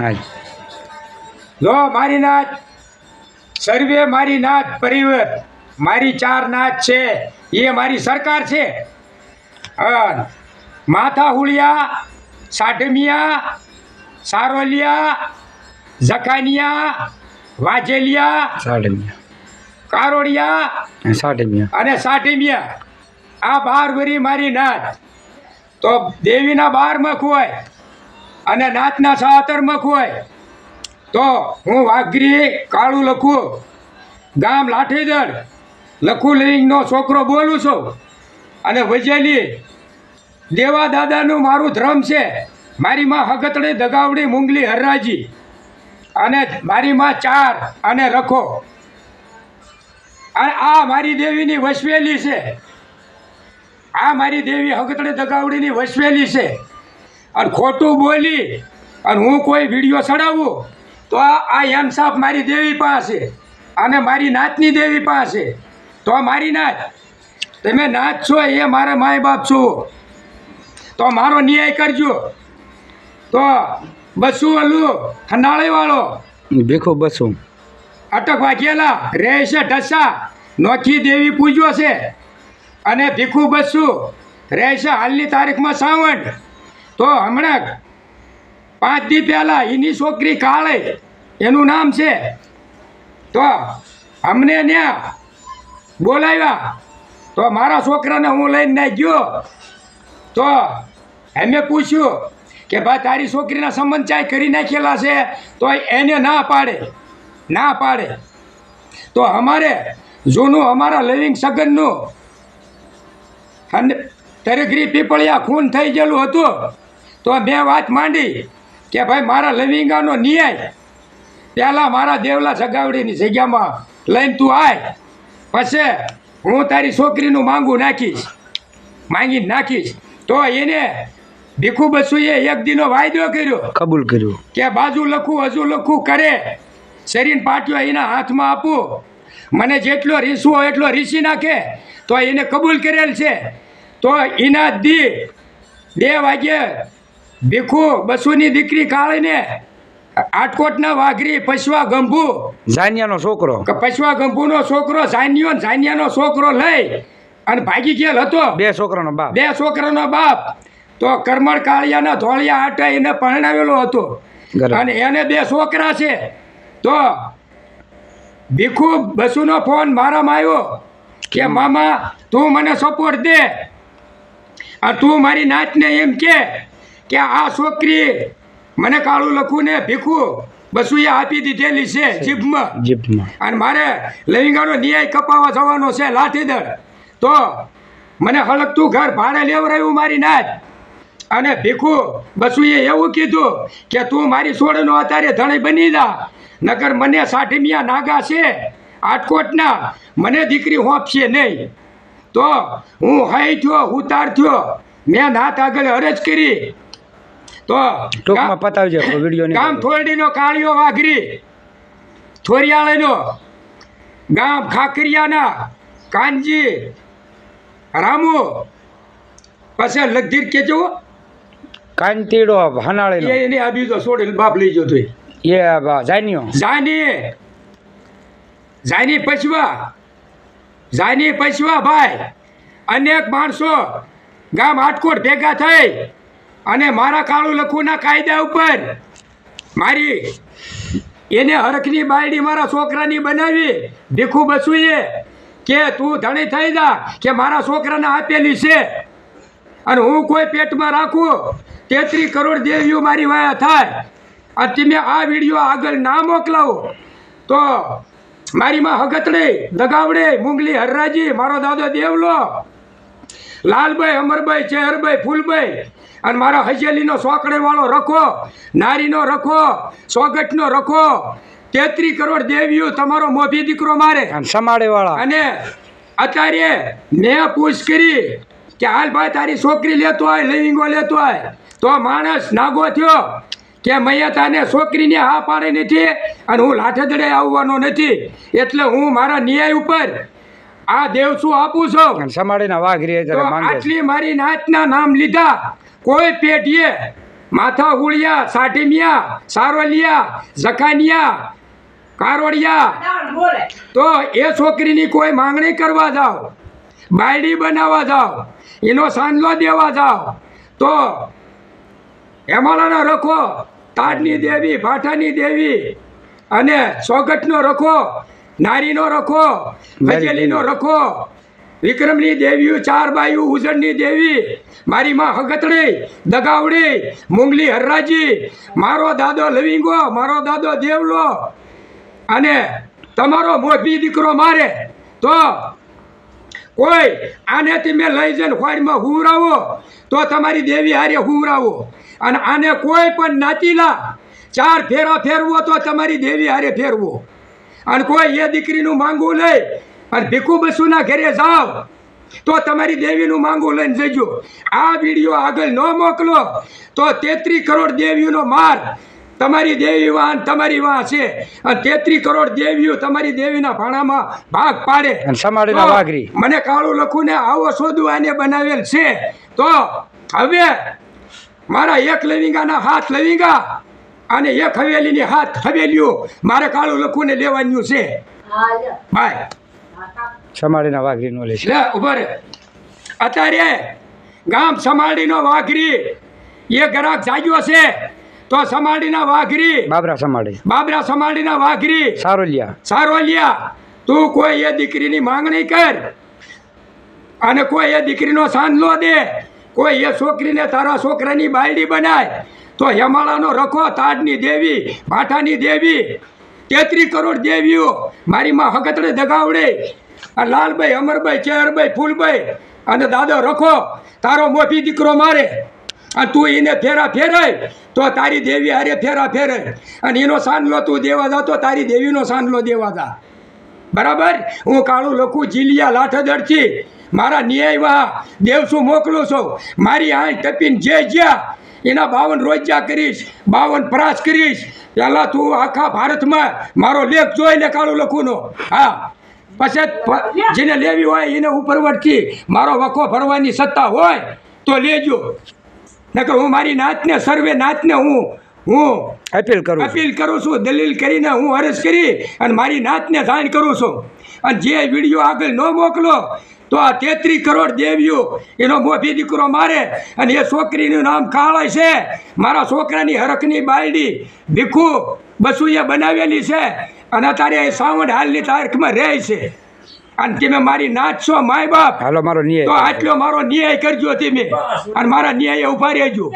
હા જો મારી નાચ સર્વે મારી નાથ પરિવાર મારી ચાર નાચ છે. એ મારી સરકાર છે. માથા હુળિયા સાઢમિયા સારોલિયા જખાનિયા વાજેલિયા સાઢમિયા. કારોડિયા સાઢમિયા. અને સાઢમિયા. આ બાર વરી મારી નાચ તો દેવીના બારમાં મખ હોય. અને નાતના સાતર હોય, તો હું વાઘરી કાળું લખું. ગામ લાઠીદળ, લખું લિંગનો છોકરો બોલું છું. અને વજેલી દેવા દાદાનું મારું ધર્મ છે. મારી માં હગતડી દગાવડી મુંગલી હરરાજી. અને મારી માં ચાર અને રખો. અને આ મારી દેવીની વસવેલી છે. આ મારી દેવી હગતડી દગાવડીની વસવેલી છે. અને ખોટું બોલી અને હું કોઈ વીડિયો ચડાવું તો આ યમસાપ મારી દેવી પાસે. અને મારી નાતની દેવી પાસે. તો મારી નાત તમે નાત છો એ મારા માય બાપ છો. તો મારો ન્યાય કરજો. તો બસુ અલું હનાળીવાળો. ભીખું બસું. અટક વાઘેલા રહે છે ઢસા. નોખી દેવી પૂજ્યો છે. અને ભીખુ બસુ રહે છે હાલની તારીખમાં સાવણ તો હમણાં પાંચ દી પહેલા એની છોકરી કાળે, એનું નામ છે. તો અમને ત્યાં બોલાવ્યા. તો મારા છોકરાને હું લઈને ના ગયો. તો એમે પૂછ્યું કે ભાઈ, તારી છોકરીના સંબંધ ચાય કરી નાખેલા છે? તો એને ના પાડે ના પાડે. તો અમારે જૂનું અમારા લિવિંગ સગનનું અને તરગરી પીપળિયા ખૂન થઈ ગયેલું હતું. તો મેં વાત માંડી કે ભાઈ મારા લવિંગાનો ન્યાય પહેલાં મારા દેવલા સગાવડીની જગ્યામાં લઈને તું આય. પછી હું તારી છોકરીનું માંગુ નાખીશ માંગી નાખીશ. તો એને ભીખુ બસુએ એક દીનો વાયદો કર્યો કબૂલ કર્યું. કે બાજુ લખું હજુ લખું કરે. શરીર પાટ્યો એના હાથમાં આપું. મને જેટલો રીસવો એટલો રીસી નાખે. તો એને કબૂલ કરેલ છે. તો એના દી બે વાગે ભીખુ બસુની દીકરી કાળીને આટકોટના વાઘરી પશવા ગંભુ. ઝાનિયાનો છોકરો. કે પશવા ગંભુનો છોકરો ઝાનિયો ઝાનિયાનો છોકરો લઈ અને ભાગી ગયેલ હતો. બે છોકરાનો બાપ. બે છોકરાનો બાપ. તો કરમણ કાળિયાના ધોળિયા આટે એને પરણાવેલો હતો. અને એને બે છોકરા છે. તો ભીખુ બસુનો ફોન મારામાં આવ્યો કે મામા તું મને સપોર્ટ દે. આ તું મારી નાતને એમ કે કે આ છોકરી મને કાળું લખું ને ભીખું બસું એ આપી દીધેલી છે જીભમાં. જીભમાં. અને મારે લવિંગાનો ન્યાય કપાવા જવાનો છે લાઠીદળ. તો મને હળકતું ઘર ભાડે લેવરાયું મારી નાચ અને ભીખુ બસુએ એવું કીધું કે તું મારી સોળનો અત્યારે ધણી બની જા. નગર મને સાઠીમિયા નાગા છે. આટકોટના મને દીકરી હોંપશે નહીં. તો હું હાઈ થયો ઉતાર થયો. મેં નાથ આગળ અરજ કરી. તો ટૂંકમાં પતાવજો વીડિયો ગામ થોરડીનો કાળિયો વાઘરી થોરિયાળીનો ગામ ખાકરિયાના કાનજી રામુ પછી લગધીર કેજો કાંતીડો હનાળીનો એ એની આ બીજો છોડી બાપ લઈ જતો એ બા- જાનીઓ જાની જાની પછવા જાની પછવા ભાઈ અનેક માણસો ગામ આટકોટ ભેગા થઈ અને મારા કાળું લખુના કાયદા ઉપર મારી એને હરખની બાયડી મારા છોકરાની બનાવી. ભીખું બસુએ કે તું ધણી થઈ જા કે મારા છોકરાને આપેલી છે. અને હું કોઈ પેટમાં રાખું તેત્રીસ કરોડ દેવીઓ મારી વાયા થાય. અને તમે આ વીડિયો આગળ ના મોકલાવો. તો મારી માં હગતડે, દગાવડે, મુંગલી હરરાજી, મારો દાદો દેવલો, લાલભાઈ, અમરભાઈ, ચેહરભાઈ, ફૂલભાઈ અને મારા હજેલીનો સોકડેવાળો રખો નારીનો રખો સોગટનો રખો તેત્રી કરોડ દેવીઓ તમારો મોભી દીકરો મારે. અને સમાડે વાળા અને અત્યારે મેં પૂછ કરી કે હાલ ભાઈ તારી છોકરી લેતો હોય લવિંગો લેતો હોય તો માણસ નાગો થયો કે મૈયા તાને છોકરીને હા પાડે નથી અને હું લાઠેદડે આવવાનો નથી. એટલે હું મારા ન્યાય ઉપર આ દેવસું આપું છું? અને સમાડીના વાઘરી તો માંગે આટલી મારી નાતના નામ લીધા. કોઈ પેઢીએ માથા હુળિયા સાટીમિયા સારોલિયા જખાનિયા કારોડિયા. તો એ છોકરીની કોઈ માંગણી કરવા જાઓ બાયડી બનાવવા જાઓ એનો સાંદલો દેવા જાઓ તો હેમાળાનો રખો તાડની દેવી ભાઠાની દેવી અને સોગટનો રખો નારીનો રખો ભજેલીનો રખો. વિક્રમની દેવીઓ ચાર બાયુ ઉજળની દેવી મારી માં હગતડી દગાવડી મુંગલી હરરાજી મારો દાદો લવિંગો મારો દાદો દેવલો અને તમારો મોભી દીકરો મારે. તો કોઈ આને તમે લઈ જઈને ખોળમાં હુવરાવો તો તમારી દેવી હારે હુવરાવો. અને આને કોઈ પણ નાચીલા ચાર ફેરા ફેરવો તો તમારી દેવી હારે ફેરવો. અને કોઈ એ દીકરીનું માંગવું લઈ અને ભીખુ બસુના ઘરે જાઓ. તો તમારી દેવીનું માંગવું લઈને જજો. આ વીડિયો આગળ ન મોકલો તો તેત્રીસ કરોડ દેવીઓનો માર તમારી દેવી વાન તમારી વાહ છે. અને તેત્રી કરોડ દેવીઓ તમારી દેવીના ભાણામાં ભાગ પાડે. મને કાળું લખું ને આવો સોદું આને બનાવેલ છે. તો હવે મારા એક લવિંગાના હાથ લવિંગા અને એક હવેલીની હાથ હવેલીઓ મારે કાળું લખું ને લેવાનું છે. ભાઈ સમાડીના વાઘરીનો લે છે લે ઊભો રે. અત્યારે ગામ સમાડીનો વાઘરી. એ ગ્રાહક જાગ્યો છે તો સમાડીના વાઘરી. બાબરા સમાડી બાબરા સમાડીના વાઘરી. સારોલિયા. સારોલિયા તું કોઈ એ દીકરીની માંગણી કર. અને કોઈ એ દીકરીનો સાંદલો દે. કોઈ એ છોકરીને તારા છોકરાની બાયડી બનાય. તો યમાળાનો રખો, તાડની દેવી, ભાઠાની દેવી તેત્રીસ કરોડ દેવીઓ મારી માં હકતડે દગાવડે. આ લાલભાઈ અમરભાઈ ચેહરભાઈ ફૂલભાઈ અને દાદો રખો, તારો મોફી દીકરો મારે. અને તું એને ફેરા ફેરાય, તો તારી દેવી હારે ફેરા ફેરાય. અને એનો સાંદલો તું દેવા જા, તો તારી દેવીનો સાંદલો દેવા જા. બરાબર? હું કાળું લખું, જીલિયા લાઠદરથી મારા ન્યાયવા દેવસું મોકલું છું. મારી આંખ ટપીને જે જ્યાં. એના બાવન રોજ્યા કરીશ બાવન પ્રાસ કરીશ. પહેલાં તું આખા ભારતમાં મારો લેખ જોઈને કાળું લખુંનો. હા. પછી જેને લેવી હોય એને ઉપરવટથી મારો વખો ભરવાની સત્તા હોય તો લેજો. નકર હું મારી નાતને સર્વે નાતને હું હું અપીલ કરું અપીલ કરું છું દલીલ કરીને હું અરજ કરી અને મારી નાતને જાણ કરું છું. અને જે વીડિયો આગળ ન મોકલો તો આ તેત્રીસ કરોડ દેવીઓ એનો મોભી દીકરો મારે અને એ છોકરીનું નામ કાળય છે. મારા છોકરાની હરખની બાયડી ભીખુ બસુએ બનાવેલી છે અને અત્યારે એ સાવણ હાલની તારીખમાં રહે છે. અને તમે મારી નાચ છો માય બાપ. હાલો મારો તો આટલો મારો ન્યાય કરજો તમે. અને મારા ન્યાય ઊભા રહેજો.